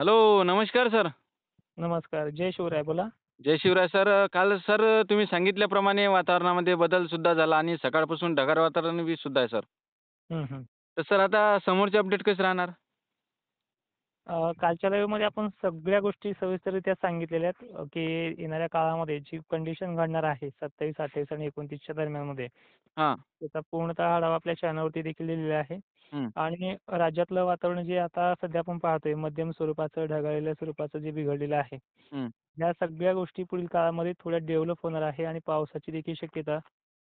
Hello नमस्कार sir नमस्कार. जय शिवराय बोला. जय शिवराय सर काल सर तुम्ही सांगितल्याप्रमाणे वातावरणामध्ये बदल सुद्धा झाला आणि सकाळपासून ढगाळ वातावरण बी सुद्धा आहे सर. तर सर आता समोरचे अपडेट कसे राहणार कालच्या लाईव्हमध्ये आपण सगळ्या गोष्टी सविस्तररित्या सांगितलेल्या आहेत की येणाऱ्या काळामध्ये जी कंडिशन घडणार आहे 27, 28 आणि 29च्या दरम्यानमध्ये हां त्याचा पूर्णतः आढावा आपल्या चॅनलवरती देखील दिलेला आहे. आणि राज्यातलं वातावरण जे आता सध्या आपण पाहतोय मध्यम स्वरूपाचं, ढगाळलेल्या स्वरूपाचं जे बिघडलेलं आहे. हं, या सगळ्या गोष्टी पुढील काळामध्ये थोड्या डेव्हलप होणार आहे आणि पावसाची देखील शक्यता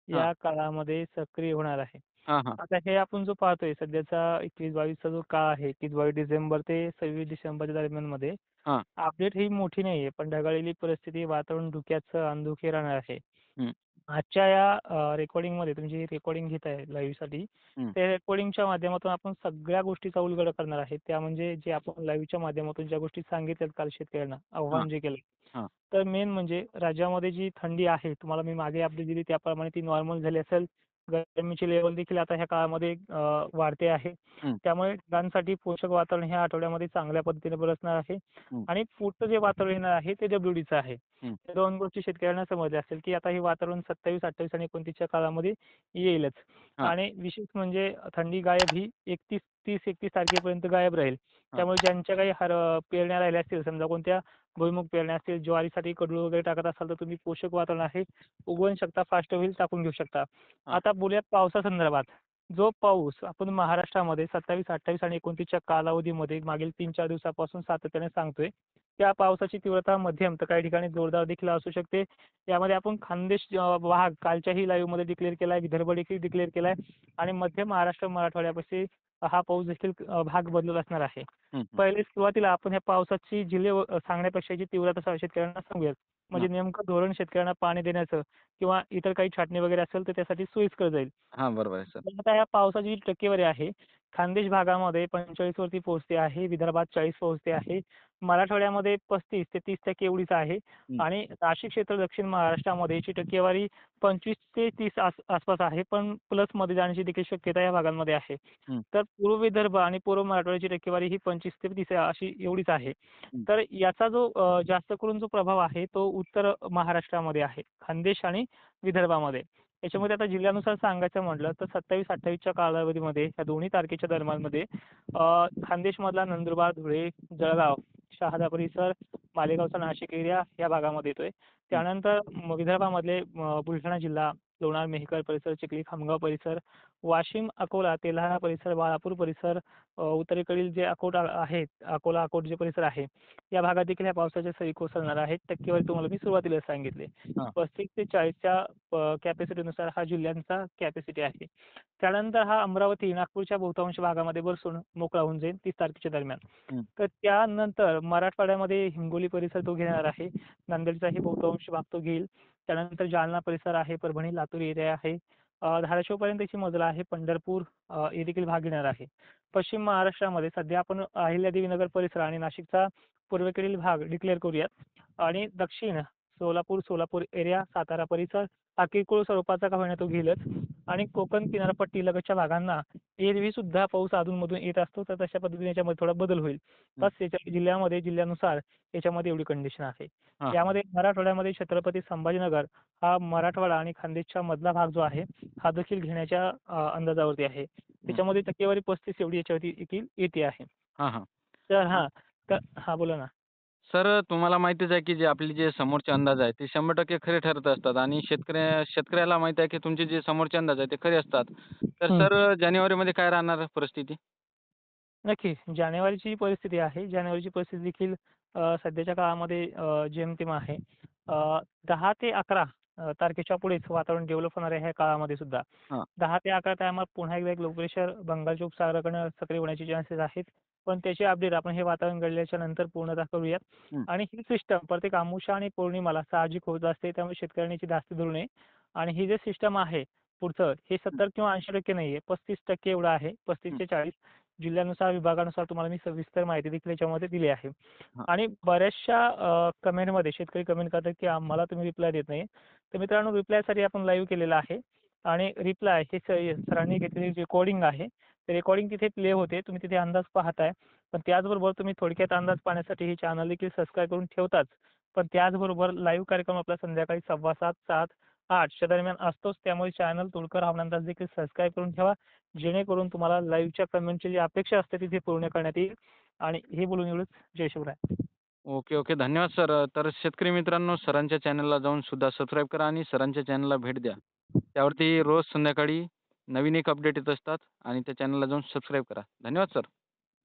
या काळामध्ये सक्रिय होणार आहे. हां हां आता हे आपण जो पाहतोय सध्याचा 21-22चा जो काळ आहे, 21-22 डिसेंबर ते 26 डिसेंबरच्या दरम्यानमध्ये हां अपडेट ही मोठी नाहीये, पण ढगाळलेली परिस्थिती, वातावरण धुक्याचं अंधुके राहणार आहे. हं, आजच्या या अ, रेकॉर्डिंगमध्ये तुम्ही जी रेकॉर्डिंग घेताय लाईव्हसाठी, हं, त्या रेकॉर्डिंगच्या माध्यमातून आपण सगळ्या गोष्टीचा उलगडा करणार आहे. त्या म्हणजे जे आपण लाईव्हच्या माध्यमातून ज्या गोष्टी सांगितल्यात काल शेतकऱ्यांना, हां आव्हान जे केलं. हां तर मेन म्हणजे राज्यामध्ये जी थंडी आहे, तुम्हाला मी मागे अपडेट दिली त्याप्रमाणे ती नॉर्मल झाली असेल. गरमीची लेव्हल देखील आता ह्या काळामध्ये वाढते आहे. त्यामुळे पिकांसाठी पोषक वातावरण ह्या आठवड्यामध्ये चांगल्या पद्धतीने बरसणार आहे. आणि पुढचं जे वातावरण येणार आहे ते डब्ल्यूडीचं आहे. 2 गोष्टी शेतकऱ्यांना समजल्या असतील, की आता हे वातावरण 27, 28 आणि 29च्या काळामध्ये येईलच. आणि विशेष म्हणजे थंडी गायब ही 31 30-31 तारखेपर्यंत गायब राहील. त्यामुळे ज्यांच्या काही हर पेरण्या राहिल्या असतील, समजा कोणत्या भुईमूग पेरण्या असतील, ज्वारीसाठी कडूळ वगैरे टाकत असाल, तर तुम्ही पोषक वातावरण आहे, उगवू शकता, फास्ट होईल, टाकून घेऊ शकता. आता बोलूयात पावसासंदर्भात. जो पाऊस आपण महाराष्ट्रामध्ये 27, 28 आणि 29च्या कालावधीमध्ये मागील 3-4 दिवसापासून सातत्याने सांगतोय, त्या पावसाची तीव्रता मध्यम तर काही ठिकाणी जोरदार देखील असू शकते. यामध्ये आपण खानदेश भाग कालच्याही लाईव्हमध्ये डिक्लेअर केलाय, विदर्भ देखील डिक्लेअर केलाय आणि मध्य महाराष्ट्र, मराठवाड्यापाशी हा पाऊस देखील भाग बदलत असणार आहे. पहिले सुरुवातीला आपण ह्या पावसाची जिल्हे सांगण्यापेक्षा याची तीव्रता शेतकऱ्यांना सांगूयात. म्हणजे नेमकं धोरण शेतकऱ्यांना पाणी देण्याचं किंवा इतर काही छाटणी वगैरे असेल तर त्यासाठी सोयीस्कर जाईल. आता ह्या पावसाची जी टक्केवारी आहे, खानदेश भागामध्ये 45 वरती पोहोचते आहे, विदर्भात 40 पोहोचते आहे, मराठवाड्यामध्ये 35 ते 30% एवढीच आहे आणि नाशिक क्षेत्र दक्षिण महाराष्ट्रामध्ये याची टक्केवारी 25 ते 30 आस आसपास आहे, पण प्लसमध्ये जाण्याची देखील शक्यता या भागांमध्ये आहे. तर पूर्व विदर्भ आणि पूर्व मराठवाड्याची टक्केवारी ही 25 ते 30 अशी एवढीच आहे. तर याचा जो जास्त करून जो प्रभाव आहे तो उत्तर महाराष्ट्रामध्ये आहे, खानदेश आणि विदर्भामध्ये. याच्यामध्ये आता जिल्ह्यानुसार सांगायचं म्हटलं तर 27-28च्या कालावधीमध्ये या दोन्ही तारखेच्या दरम्यानमध्ये खानदेशमधला नंदुरबार, धुळे, जळगाव, शहादा परिसर, मालेगावचा नाशिक एरिया या भागामध्ये येतोय. आहे त्यानंतर विदर्भामधले बुलढाणा जिल्हा, लोणार, मेहकर परिसर, चिखली, खामगाव परिसर, वाशिम, अकोला, तेल्हारा परिसर, बाळापूर परिसर, उत्तरेकडील जे अकोट आहेत, अकोला, अकोट जे परिसर आहे, या भागात देखील या पावसाच्या सरी कोसळणार आहेत. टक्केवारी तुम्हाला मी सुरुवातीला सांगितली. 35 ते 40च्या अ, कॅपॅसिटीनुसार हा जिल्ह्यांचा कॅपॅसिटी आहे. त्यानंतर हा अमरावती, नागपूरच्या बहुतांश भागामध्ये बरसून मोकळा होऊन जाईल 30 तारखेच्या दरम्यान. तर त्यानंतर मराठवाड्यामध्ये हिंगोली परिसर तो घेणार आहे. नांदेडचाही बहुतांश भाग तो घेईल. त्यानंतर जालना परिसर आहे, परभणी, लातूर एरिया आहे. धाराशिव पर्यंतची मजला आहे. पंढरपूर हे देखील भाग घेणार आहे. पश्चिम महाराष्ट्रामध्ये सध्या आपण अहिल्यादेवीनगर परिसर आणि नाशिकचा पूर्वेकडील भाग डिक्लेअर करूयात आणि दक्षिण सोलापूर, सोलापूर एरिया, सातारा परिसर हा किरकोळ स्वरूपाचा का होईना तो घेईलच आणि कोकण किनारपट्टी लगतच्या भागांना एरवी सुद्धा पाऊस अधूनमधून येत असतो, तर तशा पद्धतीने याच्यामध्ये थोडा बदल होईल. बस याच्या जिल्ह्यामध्ये जिल्ह्यानुसार याच्यामध्ये एवढी कंडिशन आहे. यामध्ये मराठवाड्यामध्ये छत्रपती संभाजीनगर हा मराठवाडा आणि खानदेशच्या मधला भाग जो आहे, हा देखील घेण्याच्या अंदाजावरती आहे. त्याच्यामध्ये टक्केवारी 35 एवढी याच्यावरती येते आहे. तर हां, तर हां, बोला ना. सर तुम्हाला माहितीच आहे की जे आपले जे समोरचे अंदाज आहेत ते 100% खरे ठरत असतात आणि शेतकऱ्या शेतकऱ्याला माहिती आहे की तुमचे जे समोरचे अंदाज आहेत ते खरे असतात. तर. सर जानेवारीमध्ये काय राहणार परिस्थिती? नक्की. जानेवारीची परिस्थिती आहे. जानेवारीची परिस्थिती देखील अ, सध्याच्या काळामध्ये अ, जेमतेम आहे. अ, 10 ते 11 अ, तारखेच्या पुढेच वातावरण डेव्हलप होणार आहे ह्या काळामध्ये सुद्धा. हां 10 ते 11 टायमात पुन्हा एकदा एक लो प्रेशर बंगालच्या उपसागराकडनं सक्रिय होण्याचे चान्सेस आहेत. पण त्याचे अपडेट आपण हे वातावरण घडल्याच्या नंतर पूर्णतः करूयात. आणि ही सिस्टम प्रत्येक अमावस्या आणि पौर्णिमाला साहजिक होत असते. त्यामुळे शेतकऱ्यांनी याची धास्ती धरू नये. आणि ही जे सिस्टम आहे पुढचं हे 70 किंवा 80% नाहीये. 35% एवढं आहे. 35 हं, ते 40 जिल्ह्यानुसार, विभागानुसार तुम्हाला मी सविस्तर माहिती देखील याच्यामध्ये दिली आहे. आणि बऱ्याचशा कमेंटमध्ये शेतकरी कमेंट करतात, की आम्हाला तुम्ही रिप्लाय देत नाही. तर मित्रांनो रिप्लायसाठी आपण लाईव्ह केलेला आहे आणि रिप्लाय हे सरांनी घेतलेली रेकॉर्डिंग आहे. ते रेकॉर्डिंग तिथे प्ले होते तुम्ही तिथे अंदाज पाहताय पण त्याचबरोबर तुम्ही थोडक्यात अंदाज पाहण्यासाठी हे चॅनल देखील सबस्क्राईब करून ठेवताच पण त्याचबरोबर लाईव्ह कार्यक्रम आपला संध्याकाळी सव्वा सात सात आठच्या दरम्यान असतोच. त्यामुळे चॅनल तुळकर हवामान अंदाज देखील सबस्क्राईब करून ठेवा. जेणेकरून तुम्हाला लाईव्हच्या कमेंटची जी अपेक्षा असते ती पूर्ण करण्यात येईल. आणि हे बोलून एवढंच. जय शिवराय. Okay okay. धन्यवाद सर. तर शेतकरी मित्रांनो सरांच्या चॅनलला जाऊन सुद्धा सबस्क्राईब करा आणि सरांच्या चॅनलला भेट द्या. त्यावरती रोज संध्याकाळी नवीन एक अपडेट येत असतात आणि त्या चॅनलला जाऊन सबस्क्राईब करा. धन्यवाद सर.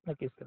नक्कीच सर.